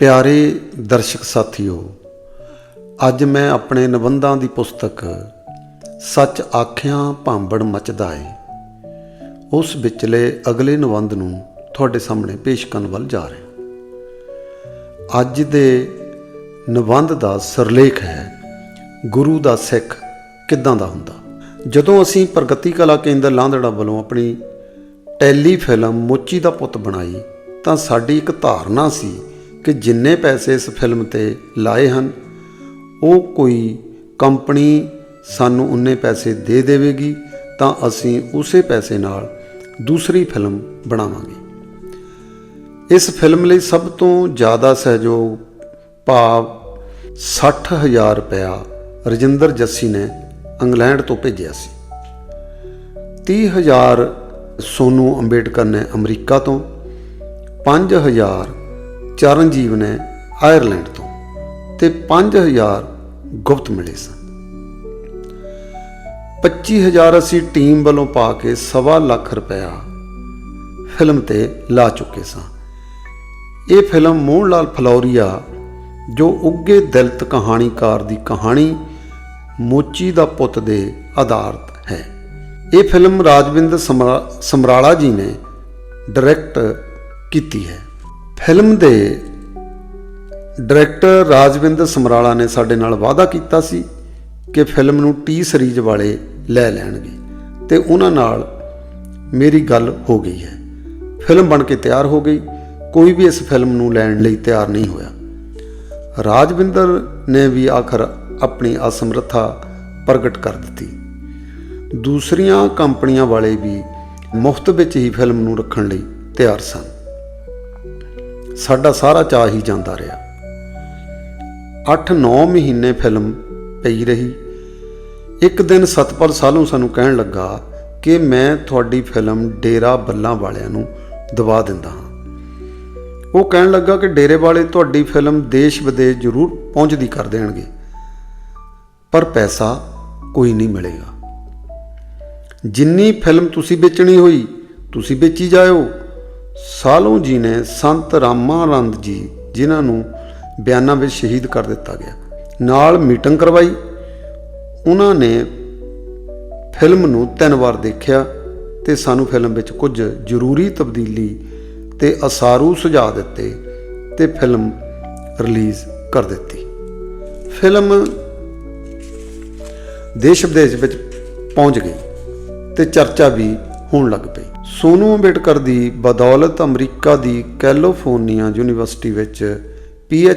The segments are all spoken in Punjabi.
ਪਿਆਰੇ ਦਰਸ਼ਕ ਸਾਥੀਓ, ਅੱਜ ਮੈਂ ਆਪਣੇ ਨਿਬੰਧਾਂ ਦੀ ਪੁਸਤਕ ਸੱਚ ਆਖਿਆਂ ਭਾਂਬੜ ਮਚਦਾ ਏ, ਉਸ ਵਿਚਲੇ ਅਗਲੇ ਨਿਬੰਧ ਨੂੰ ਤੁਹਾਡੇ ਸਾਹਮਣੇ ਪੇਸ਼ ਕਰਨ ਵੱਲ ਜਾ ਰਿਹਾ ਅੱਜ ਦੇ ਨਿਬੰਧ ਦਾ ਸਰਲੇਖ ਹੈ, ਗੁਰੂ ਦਾ ਸਿੱਖ ਕਿੱਦਾਂ ਦਾ ਹੁੰਦਾ? ਜਦੋਂ ਅਸੀਂ ਪ੍ਰਗਤੀ ਕਲਾ ਕੇਂਦਰ ਲਾਂਦੜਾ ਵੱਲੋਂ ਆਪਣੀ ਟੈਲੀ ਫਿਲਮ ਮੋਚੀ ਦਾ ਪੁੱਤ ਬਣਾਈ, ਤਾਂ ਸਾਡੀ ਇੱਕ ਧਾਰਨਾ ਸੀ ਕਿ ਜਿੰਨੇ ਪੈਸੇ ਇਸ ਫਿਲਮ ਤੇ ਲਾਏ ਹਨ, ਉਹ ਕੋਈ ਕੰਪਨੀ ਸਾਨੂੰ ਉਨੇ ਪੈਸੇ ਦੇ ਦੇਵੇਗੀ, ਤਾਂ ਅਸੀਂ ਉਸੇ ਪੈਸੇ ਨਾਲ ਦੂਸਰੀ ਫਿਲਮ ਬਣਾਵਾਂਗੇ। ਇਸ ਫਿਲਮ ਲਈ ਸਭ ਤੋਂ ਜ਼ਿਆਦਾ ਸਹਿਯੋਗ ਭਾਵ 60000 ਰੁਪਇਆ ਰਜਿੰਦਰ ਜੱਸੀ ਨੇ ਇੰਗਲੈਂਡ ਤੋਂ ਭੇਜਿਆ ਸੀ। 30000 ਸੋਨੂ ਅੰਬੇਡਕਰ ਨੇ ਅਮਰੀਕਾ ਤੋਂ 5000 ਚਰਨਜੀਵ ਨੇ ਆਇਰਲੈਂਡ ਤੋਂ ਤੇ 5000 ਗੁਪਤ ਮਿਲੇ ਸਨ। 25000 ਅਸੀਂ ਟੀਮ ਵੱਲੋਂ ਪਾ ਕੇ ਸਵਾ ਲੱਖ ਰੁਪਇਆ ਫਿਲਮ ਤੇ ਲਾ ਚੁੱਕੇ ਸਾਂ। ਇਹ ਫਿਲਮ ਮੋਹਨ ਲਾਲ ਫਲੌਰੀਆ, ਜੋ ਉੱਗੇ ਦਲਿਤ ਕਹਾਣੀਕਾਰ ਦੀ ਕਹਾਣੀ ਮੋਚੀ ਦਾ ਪੁੱਤ ਦੇ ਆਧਾਰਿਤ ਹੈ। ਇਹ ਫਿਲਮ ਰਾਜਵਿੰਦਰ ਸਮਰਾ- ਸਮਰਾਲਾ ਜੀ ਨੇ ਡਾਇਰੈਕਟ ਕੀਤੀ ਹੈ। ਫਿਲਮ ਦੇ ਡਾਇਰੈਕਟਰ ਰਾਜਵਿੰਦਰ ਸਮਰਾਲਾ ਨੇ ਸਾਡੇ ਨਾਲ ਵਾਅਦਾ ਕੀਤਾ ਸੀ ਕਿ ਫਿਲਮ ਨੂੰ ਟੀ ਸੀਰੀਜ਼ ਵਾਲੇ ਲੈ ਲੈਣਗੇ ਤੇ ਉਹਨਾਂ ਨਾਲ ਮੇਰੀ ਗੱਲ ਹੋ ਗਈ ਹੈ। ਫਿਲਮ ਬਣ ਕੇ ਤਿਆਰ ਹੋ ਗਈ। ਕੋਈ ਵੀ ਇਸ ਫਿਲਮ ਨੂੰ ਲੈਣ ਲਈ ਤਿਆਰ ਨਹੀਂ ਹੋਇਆ। ਰਾਜਵਿੰਦਰ ਨੇ ਵੀ ਆਖਰ ਆਪਣੀ ਅਸਮਰੱਥਾ ਪ੍ਰਗਟ ਕਰ ਦਿੱਤੀ। ਦੂਸਰੀਆਂ ਕੰਪਨੀਆਂ ਵਾਲੇ ਵੀ ਮੁਫਤ ਵਿੱਚ ਹੀ ਫਿਲਮ ਨੂੰ ਰੱਖਣ ਲਈ ਤਿਆਰ ਸਨ। ਸਾਡਾ ਸਾਰਾ ਚਾਹ ਹੀ ਜਾਂਦਾ ਰਿਹਾ। 8-9 ਮਹੀਨੇ ਫਿਲਮ ਪਈ ਰਹੀ। ਇੱਕ ਦਿਨ ਸਤਪਾਲ ਸਾਲੂ ਸਾਨੂੰ ਕਹਿਣ ਲੱਗਾ ਕਿ ਮੈਂ ਤੁਹਾਡੀ ਫਿਲਮ ਡੇਰਾ ਬੱਲਾਂ ਵਾਲਿਆਂ ਨੂੰ ਦਵਾ ਦਿੰਦਾ ਹਾਂ। ਉਹ ਕਹਿਣ ਲੱਗਾ ਕਿ ਡੇਰੇ ਵਾਲੇ ਤੁਹਾਡੀ ਫਿਲਮ ਦੇਸ਼ ਵਿਦੇਸ਼ ਜ਼ਰੂਰ ਪਹੁੰਚਦੀ ਕਰ ਦੇਣਗੇ। ਪਰ ਪੈਸਾ ਕੋਈ ਨਹੀਂ ਮਿਲੇਗਾ। ਜਿੰਨੀ ਫਿਲਮ ਤੁਸੀਂ ਵੇਚਣੀ ਹੋਈ, ਤੁਸੀਂ ਵੇਚੀ ਜਾਇਓ। ਸਾਲੋਂ ਜੀ ਨੇ ਸੰਤ ਰਾਮਾਨੰਦ ਜੀ, ਜਿਨ੍ਹਾਂ ਨੂੰ ਬਿਆਨਾਂ ਵਿੱਚ ਸ਼ਹੀਦ ਕਰ ਦਿੱਤਾ ਗਿਆ, ਨਾਲ ਮੀਟਿੰਗ ਕਰਵਾਈ। ਉਹਨਾਂ ਨੇ ਫਿਲਮ ਨੂੰ ਤਿੰਨ ਵਾਰ ਦੇਖਿਆ ਤੇ ਸਾਨੂੰ ਫਿਲਮ ਵਿੱਚ ਕੁਝ ਜ਼ਰੂਰੀ ਤਬਦੀਲੀ ਤੇ ਅਸਾਰੂ ਸੁਝਾਅ ਦਿੱਤੇ ਤੇ ਫਿਲਮ ਰਿਲੀਜ਼ ਕਰ ਦਿੱਤੀ। ਫਿਲਮ ਦੇਸ਼ ਵਿਦੇਸ਼ ਵਿੱਚ ਪਹੁੰਚ ਗਈ ਤੇ ਚਰਚਾ ਵੀ ਹੋਣ ਲੱਗ ਪਈ। ਸੋਨੂ ਅੰਬੇਡਕਰ ਦੀ ਬਦੌਲਤ ਅਮਰੀਕਾ ਦੀ ਕੈਲੀਫੋਰਨੀਆ ਯੂਨੀਵਰਸਿਟੀ ਵਿੱਚ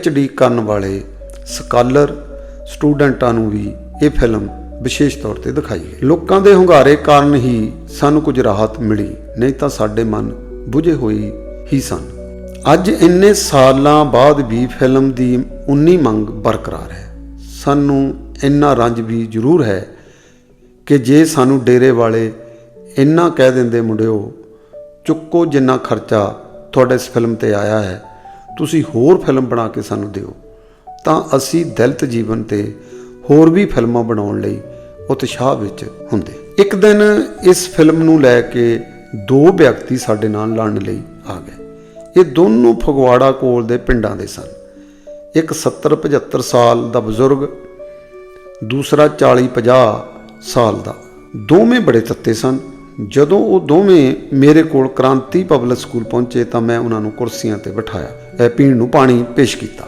ਡੀ ਕਰਨ ਵਾਲੇ ਸਕਾਲਰ ਸਟੂਡੈਂਟਾਂ ਨੂੰ ਵੀ ਇਹ ਫਿਲਮ ਵਿਸ਼ੇਸ਼ ਤੌਰ ਤੇ ਦਿਖਾਈ ਗਈ। ਲੋਕਾਂ ਦੇ ਹੁੰਗਾਰੇ ਕਾਰਨ ਹੀ ਸਾਨੂੰ ਕੁਝ ਰਾਹਤ ਮਿਲੀ, ਨਹੀਂ ਤਾਂ ਸਾਡੇ ਮਨ ਬੁਝੇ ਹੋਈ ਹੀ ਸਨ। ਅੱਜ ਇੰਨੇ ਸਾਲਾਂ ਬਾਅਦ ਵੀ ਫਿਲਮ ਦੀ ਉਨੀ ਮੰਗ ਬਰਕਰਾਰ ਹੈ। ਸਾਨੂੰ ਇੰਨਾ ਰੰਜ ਵੀ ਜ਼ਰੂਰ ਹੈ ਕਿ ਜੇ ਸਾਨੂੰ ਡੇਰੇ ਵਾਲੇ ਇੰਨਾ ਕਹਿ ਦਿੰਦੇ ਮੁੰਡਿਓ, ਚੁੱਕੋ ਜਿੰਨਾ ਖਰਚਾ ਤੁਹਾਡੇ ਇਸ ਫਿਲਮ ਤੇ ਆਇਆ ਹੈ। ਤੁਸੀਂ ਹੋਰ ਫਿਲਮ ਬਣਾ ਕੇ ਸਾਨੂੰ ਦਿਓ। ਤਾਂ ਅਸੀਂ ਦਲਿਤ ਜੀਵਨ ਤੇ ਹੋਰ ਵੀ ਫਿਲਮਾਂ ਬਣਾਉਣ ਲਈ ਉਤਸ਼ਾਹ ਵਿੱਚ ਹੁੰਦੇ। ਇੱਕ ਦਿਨ ਇਸ ਫਿਲਮ ਨੂੰ ਲੈ ਕੇ ਦੋ ਵਿਅਕਤੀ ਸਾਡੇ ਨਾਲ ਲੜਨ ਲਈ ਆ ਗਏ। ਇਹ ਦੋਨੋਂ ਫਗਵਾੜਾ ਕੋਲ ਦੇ ਪਿੰਡਾਂ ਦੇ ਸਨ। ਇੱਕ 70 75 ਸਾਲ ਦਾ ਬਜ਼ੁਰਗ, ਦੂਸਰਾ 40 50 ਸਾਲ ਦਾ। ਦੋਵੇਂ ਬੜੇ ਤੱਤੇ ਸਨ। ਜਦੋਂ ਉਹ ਦੋਵੇਂ ਮੇਰੇ ਕੋਲ ਕ੍ਰਾਂਤੀ ਪਬਲਿਕ ਸਕੂਲ ਪਹੁੰਚੇ ਤਾਂ ਮੈਂ ਉਹਨਾਂ ਨੂੰ ਕੁਰਸੀਆਂ ਤੇ ਬਿਠਾਇਆ। ਇਹ ਪੀਣ ਨੂੰ ਪਾਣੀ ਪੇਸ਼ ਕੀਤਾ।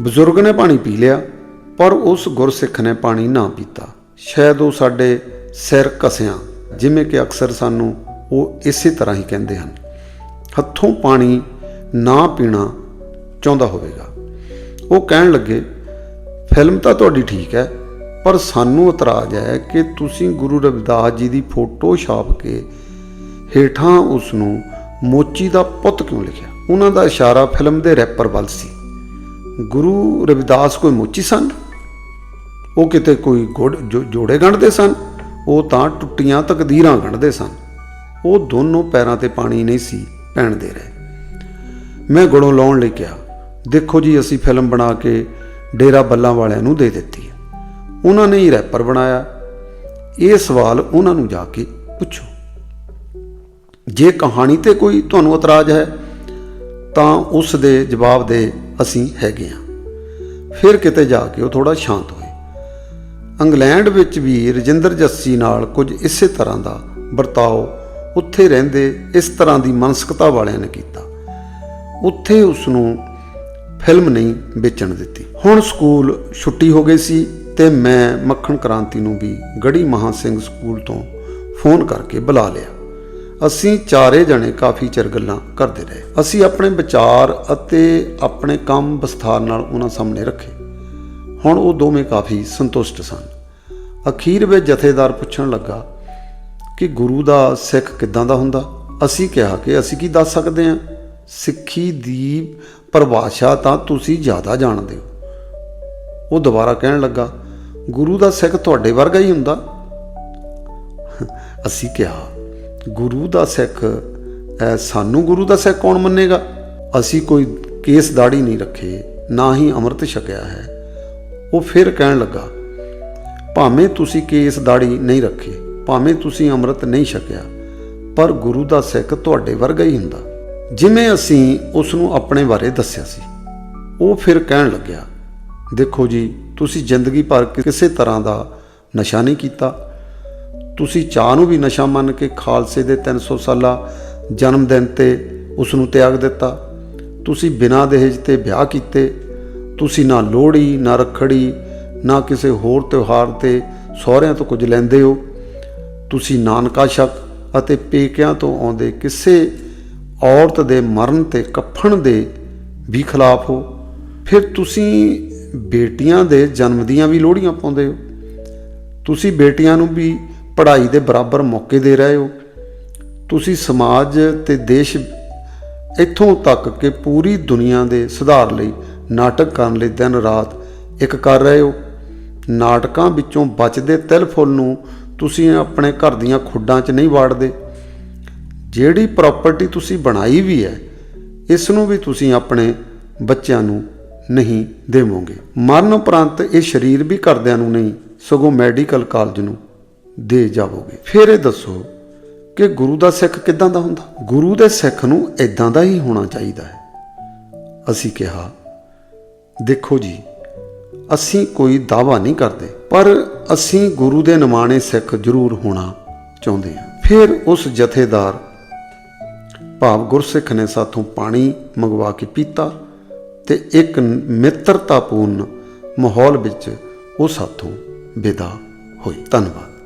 ਬਜ਼ੁਰਗ ਨੇ ਪਾਣੀ ਪੀ ਲਿਆ, ਪਰ ਉਸ ਗੁਰਸਿੱਖ ਨੇ ਪਾਣੀ ਨਾ ਪੀਤਾ। ਸ਼ਾਇਦ ਉਹ ਸਾਡੇ ਸਿਰ ਕਸਿਆਂ, ਜਿਵੇਂ ਕਿ ਅਕਸਰ ਸਾਨੂੰ ਉਹ ਇਸੇ ਤਰ੍ਹਾਂ ਹੀ ਕਹਿੰਦੇ ਹਨ। ਹੱਥੋਂ ਪਾਣੀ ਨਾ ਪੀਣਾ ਚਾਹੁੰਦਾ ਹੋਵੇਗਾ। ਉਹ ਕਹਿਣ ਲੱਗੇ, ਫਿਲਮ ਤਾਂ ਤੁਹਾਡੀ ਠੀਕ ਹੈ ਪਰ ਸਾਨੂੰ ਇਤਰਾਜ਼ ਹੈ ਕਿ ਤੁਸੀਂ ਗੁਰੂ ਰਵਿਦਾਸ ਜੀ ਦੀ ਫੋਟੋ ਛਾਪ ਕੇ ਹੇਠਾਂ ਉਸ ਨੂੰ ਮੋਚੀ ਦਾ ਪੁੱਤ ਕਿਉਂ ਲਿਖਿਆ? ਉਹਨਾਂ ਦਾ ਇਸ਼ਾਰਾ ਫਿਲਮ ਦੇ ਰੈਪਰ ਵੱਲ ਸੀ। ਗੁਰੂ ਰਵਿਦਾਸ ਕੋਈ ਮੋਚੀ ਸਨ? ਉਹ ਕਿਤੇ ਕੋਈ ਗੁੜ ਜੋ- ਜੋੜੇ ਗੰਢਦੇ ਸਨ? ਉਹ ਤਾਂ ਟੁੱਟੀਆਂ ਤਕਦੀਰਾਂ ਗੰਢਦੇ ਸਨ। ਉਹ ਦੋਨੋਂ ਪੈਰਾਂ ਤੇ ਪਾਣੀ ਨਹੀਂ ਸੀ ਪੈਣ ਦੇ ਰਹੇ। ਮੈਂ ਗੁੜੋਂ ਲਾਉਣ ਲਈ ਕਿਹਾ, ਦੇਖੋ ਜੀ, ਅਸੀਂ ਫਿਲਮ ਬਣਾ ਕੇ ਡੇਰਾ ਬੱਲਾਂ ਵਾਲਿਆਂ ਨੂੰ ਦੇ ਦਿੱਤੀ ਉਹਨਾਂ ਨੇ ਹੀ ਰੈਪਰ ਬਣਾਇਆ। ਇਹ ਸਵਾਲ ਉਹਨਾਂ ਨੂੰ ਜਾ ਕੇ ਪੁੱਛੋ। ਜੇ ਕਹਾਣੀ ਤੇ ਕੋਈ ਤੁਹਾਨੂੰ ਇਤਰਾਜ਼ ਹੈ, ਤਾਂ ਉਸ ਦੇ ਜਵਾਬ ਦੇ ਅਸੀਂ ਹੈਗੇ ਹਾਂ। ਫਿਰ ਕਿਤੇ ਜਾ ਕੇ ਉਹ ਥੋੜਾ ਸ਼ਾਂਤ ਹੋਏ। ਇੰਗਲੈਂਡ ਵਿੱਚ ਵੀ ਰਜਿੰਦਰ ਜੱਸੀ ਨਾਲ ਕੁਝ ਇਸੇ ਤਰ੍ਹਾਂ ਦਾ ਵਰਤਾਓ ਉੱਥੇ ਰਹਿੰਦੇ ਇਸ ਤਰ੍ਹਾਂ ਦੀ ਮਾਨਸਿਕਤਾ ਵਾਲਿਆਂ ਨੇ ਕੀਤਾ। ਉੱਥੇ ਉਸ ਨੂੰ ਫਿਲਮ ਨਹੀਂ ਵੇਚਣ ਦਿੱਤੀ। ਹੁਣ ਸਕੂਲ ਛੁੱਟੀ ਹੋ ਗਈ ਸੀ। ਤੇ ਮੈਂ ਮੱਖਣ ਕ੍ਰਾਂਤੀ ਨੂੰ ਵੀ ਗੜੀ ਮਹਾ ਸਿੰਘ ਸਕੂਲ ਤੋਂ ਫੋਨ ਕਰਕੇ ਬੁਲਾ ਲਿਆ। ਅਸੀਂ ਚਾਰੇ ਜਣੇ ਕਾਫੀ ਚਿਰ ਗੱਲਾਂ ਕਰਦੇ ਰਹੇ। ਅਸੀਂ ਆਪਣੇ ਵਿਚਾਰ ਅਤੇ ਆਪਣੇ ਕੰਮ ਵਿਸਥਾਰ ਨਾਲ ਉਹਨਾਂ ਸਾਹਮਣੇ ਰੱਖੇ। ਹੁਣ ਉਹ ਦੋਵੇਂ ਕਾਫੀ ਸੰਤੁਸ਼ਟ ਸਨ। ਅਖੀਰ ਵਿੱਚ ਜਥੇਦਾਰ ਪੁੱਛਣ ਲੱਗਾ ਕਿ ਗੁਰੂ ਦਾ ਸਿੱਖ ਕਿੱਦਾਂ ਦਾ ਹੁੰਦਾ? ਅਸੀਂ ਕਿਹਾ ਕਿ ਅਸੀਂ ਕੀ ਦੱਸ ਸਕਦੇ ਹਾਂ? ਸਿੱਖੀ ਦੀ ਪਰਿਭਾਸ਼ਾ ਤਾਂ ਤੁਸੀਂ ਜ਼ਿਆਦਾ ਜਾਣਦੇ ਹੋ। ਉਹ ਦੁਬਾਰਾ ਕਹਿਣ ਲੱਗਾ ਗੁਰੂ ਦਾ ਸਿੱਖ ਤੁਹਾਡੇ ਵਰਗਾ ਹੀ ਹੁੰਦਾ। ਅਸੀਂ ਕਿਹਾ, ਗੁਰੂ ਦਾ ਸਿੱਖ ਸਾਨੂੰ ਗੁਰੂ ਦਾ ਸਿੱਖ ਕੌਣ ਮੰਨੇਗਾ? ਅਸੀਂ ਕੋਈ ਕੇਸ ਦਾੜੀ ਨਹੀਂ ਰੱਖੇ, ਨਾ ਹੀ ਅੰਮ੍ਰਿਤ ਛਕਿਆ ਹੈ। ਉਹ ਫਿਰ ਕਹਿਣ ਲੱਗਾ, ਭਾਵੇਂ ਤੁਸੀਂ ਕੇਸ ਦਾੜੀ ਨਹੀਂ ਰੱਖੇ, ਭਾਵੇਂ ਤੁਸੀਂ ਅੰਮ੍ਰਿਤ ਨਹੀਂ ਛਕਿਆ, ਪਰ ਗੁਰੂ ਦਾ ਸਿੱਖ ਤੁਹਾਡੇ ਵਰਗਾ ਹੀ ਹੁੰਦਾ। ਜਿਵੇਂ ਅਸੀਂ ਉਸ ਨੂੰ ਆਪਣੇ ਬਾਰੇ ਦੱਸਿਆ ਸੀ। ਉਹ ਫਿਰ ਕਹਿਣ ਲੱਗਿਆ, ਦੇਖੋ ਜੀ ਤੁਸੀਂ ਜ਼ਿੰਦਗੀ ਭਰ ਕਿਸੇ ਤਰ੍ਹਾਂ ਦਾ ਨਸ਼ਾ ਨਹੀਂ ਕੀਤਾ। ਤੁਸੀਂ ਚਾਹ ਨੂੰ ਵੀ ਨਸ਼ਾ ਮੰਨ ਕੇ ਖਾਲਸੇ ਦੇ 300 ਸਾਲਾ ਜਨਮ ਦਿਨ ਤੇ ਉਸ ਨੂੰ ਤਿਆਗ ਦਿੱਤਾ। ਤੁਸੀਂ ਬਿਨਾਂ ਦਹੇਜ ਤੇ ਵਿਆਹ ਕੀਤੇ। ਤੁਸੀਂ ਨਾ ਲੋਹੜੀ, ਨਾ ਰੱਖੜੀ, ਨਾ ਕਿਸੇ ਹੋਰ ਤਿਉਹਾਰ ਤੇ ਸਹੁਰਿਆਂ ਤੋਂ ਕੁਝ ਲੈਂਦੇ ਹੋ। ਤੁਸੀਂ ਨਾਨਕਾ ਸ਼ੱਕ ਅਤੇ ਪੇਕਿਆਂ ਤੋਂ ਆਉਂਦੇ ਕਿਸੇ ਔਰਤ ਦੇ ਮਰਨ ਤੇ ਕਫਨ ਦੇ ਵੀ ਖਿਲਾਫ ਹੋ। ਫਿਰ ਤੁਸੀਂ ਬੇਟੀਆਂ ਦੇ ਜਨਮ ਦੀਆਂ ਵੀ ਲੋਹੜੀਆਂ ਪਾਉਂਦੇ ਹੋ। ਤੁਸੀਂ ਬੇਟੀਆਂ ਨੂੰ ਵੀ ਪੜ੍ਹਾਈ ਦੇ ਬਰਾਬਰ ਮੌਕੇ ਦੇ ਰਹੇ ਹੋ। ਤੁਸੀਂ ਸਮਾਜ ਤੇ ਦੇਸ਼ ਇੱਥੋਂ ਤੱਕ ਕਿ ਪੂਰੀ ਦੁਨੀਆ ਦੇ ਸੁਧਾਰ ਲਈ ਨਾਟਕ ਕਰਨ ਲਈ ਦਿਨ ਰਾਤ ਇੱਕ ਕਰ ਰਹੇ ਹੋ। ਨਾਟਕਾਂ ਵਿੱਚੋਂ ਬਚਦੇ ਤਿਲ ਫੁੱਲ ਨੂੰ ਤੁਸੀਂ ਆਪਣੇ ਘਰ ਦੀਆਂ ਖੁੱਡਾਂ 'ਚ ਨਹੀਂ ਵਾੜਦੇ। ਜਿਹੜੀ ਪ੍ਰਾਪਰਟੀ ਤੁਸੀਂ ਬਣਾਈ ਵੀ ਹੈ, ਇਸ ਨੂੰ ਵੀ ਤੁਸੀਂ ਆਪਣੇ ਬੱਚਿਆਂ ਨੂੰ ਨਹੀਂ ਦੇਵੋਗੇ। ਮਰਨ ਉਪਰੰਤ ਇਹ ਸਰੀਰ ਵੀ ਘਰਦਿਆਂ ਨੂੰ ਨਹੀਂ, ਸਗੋਂ ਮੈਡੀਕਲ ਕਾਲਜ ਨੂੰ ਦੇ ਜਾਵੋਗੇ। ਫਿਰ ਇਹ ਦੱਸੋ ਕਿ ਗੁਰੂ ਦਾ ਸਿੱਖ ਕਿੱਦਾਂ ਦਾ ਹੁੰਦਾ? ਗੁਰੂ ਦੇ ਸਿੱਖ ਨੂੰ ਇਦਾਂ ਦਾ ਹੀ ਹੋਣਾ ਚਾਹੀਦਾ ਹੈ। ਅਸੀਂ ਕਿਹਾ, ਦੇਖੋ ਜੀ, ਅਸੀਂ ਕੋਈ ਦਾਵਾ ਨਹੀਂ ਕਰਦੇ, ਪਰ ਅਸੀਂ ਗੁਰੂ ਦੇ ਨਿਮਾਣੇ ਸਿੱਖ ਜ਼ਰੂਰ ਹੋਣਾ ਚਾਹੁੰਦੇ ਹਾਂ। ਫਿਰ ਉਸ ਜਥੇਦਾਰ ਭਾਵ ਗੁਰਸਿੱਖ ਨੇ ਸਾਥੋਂ ਪਾਣੀ ਮੰਗਵਾ ਕੇ ਪੀਤਾ। ਤੇ ਇੱਕ ਮਿੱਤਰਤਾਪੂਰਨ ਮਾਹੌਲ ਵਿੱਚ ਉਹ ਸਾਥੋਂ ਵਿਦਾ ਹੋਈ। ਧੰਨਵਾਦ।